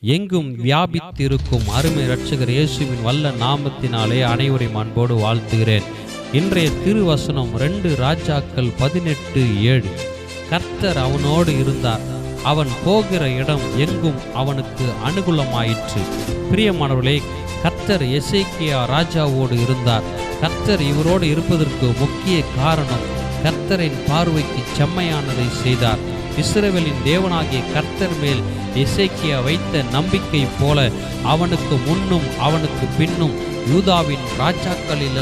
எங்கும் வியாபித்திருக்கும் அருமை இரட்சகர் இயேசுவின் வல்ல நாமத்தினாலே அனைவரையும் அன்போடு வாழ்த்துகிறேன். இன்றைய திருவசனம் ரெண்டு ராஜாக்கள் பதினெட்டு ஏழு. கர்த்தர் அவனோடு இருந்தார். அவன் போகிற இடம் எங்கும் அவனுக்கு அனுகூலமாயிற்று. பிரியமானவர்களே கர்த்தர் எசேக்கியா ராஜாவோடு இருந்தார். கர்த்தர் இவரோடு இருப்பதற்கு முக்கிய காரணம் கர்த்தரின் பார்வைக்கு செம்மையானதை செய்தார். இஸ்ரவேலின் தேவனாகிய கர்த்தர் மேல் எசேக்கியா வைத்த நம்பிக்கை போல அவனுக்கு முன்னும் அவனுக்கு பின்னும் யூதாவின் ராஜாக்களில்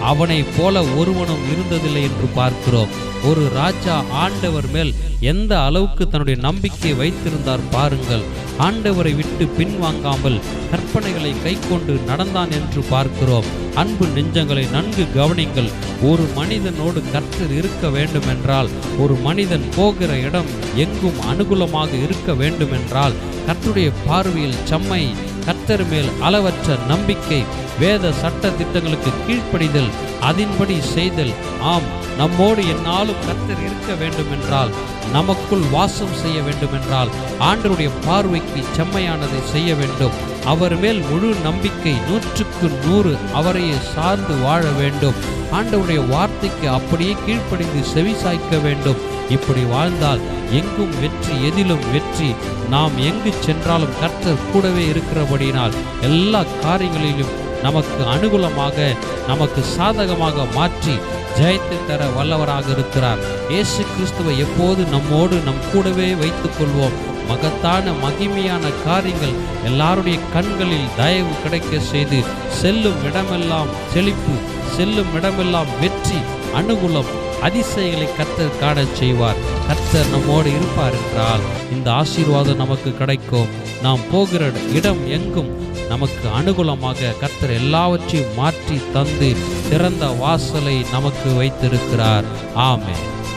அவனை அவனைப் போல ஒருவனும் இருந்ததில்லை என்று பார்க்கிறோம். ஒரு ராஜா ஆண்டவர் மேல் எந்த அளவுக்கு தன்னுடைய நம்பிக்கையை வைத்திருந்தார் பாருங்கள். ஆண்டவரை விட்டு பின்வாங்காமல் கற்பனைகளை கைக்கொண்டு நடந்தான் என்று பார்க்கிறோம். அன்பு நெஞ்சங்களை நன்கு கவனிங்கள். ஒரு மனிதனோடு கர்த்தர் இருக்க வேண்டுமென்றால் ஒரு மனிதன் போகிற இடம் எங்கும் அனுகூலமாக இருக்க வேண்டுமென்றால் கற்றுடைய பார்வையில் செம்மை கத்தர் மேல் அளவற்ற நம்பிக்கை வேத சட்ட திட்டங்களுக்கு கீழ்ப்படிதல் அதன்படி செய்தல். ஆம் நம்மோடு என்னாலும் கத்தர் இருக்க வேண்டுமென்றால் நமக்குள் வாசம் செய்ய வேண்டுமென்றால் ஆண்டருடைய பார்வைக்கு செம்மையானதை செய்ய வேண்டும். அவர் மேல் முழு நம்பிக்கை நூற்றுக்கு நூறு அவரையே சார்ந்து வாழ வேண்டும். ஆண்டவுடைய வார்த்தைக்கு அப்படியே கீழ்ப்படிந்து செவி சாய்க்க வேண்டும். இப்படி வாழ்ந்தால் எங்கும் வெற்றி எதிலும் வெற்றி. நாம் எங்கு சென்றாலும் கர்த்தர் கூடவே இருக்கிறபடியினால் எல்லா காரியங்களிலும் நமக்கு அனுகூலமாக நமக்கு சாதகமாக மாற்றி ஜெயத்தை தர வல்லவராக இருக்கிறார். இயேசு கிறிஸ்துவை எப்போது நம்மோடு நம் கூடவே வைத்துக் கொள்வோம். மகத்தான மகிமையான காரியங்கள் எல்லாருடைய கண்களில் தயவு கிடைக்க செய்து செல்லும் இடமெல்லாம் செழிப்பு செல்லும் இடமெல்லாம் வெற்றி அனுகூலம் அதிசயங்களை கர்த்தர் காண செய்வார். கர்த்தர் நம்மோடு இருப்பார் என்றால் இந்த ஆசீர்வாதம் நமக்கு கிடைக்கும். நாம் போகிற இடம் எங்கும் நமக்கு அனுகூலமாக கர்த்தர் எல்லாவற்றையும் மாற்றி தந்து திறந்த வாசலை நமக்கு வைத்திருக்கிறார். ஆமே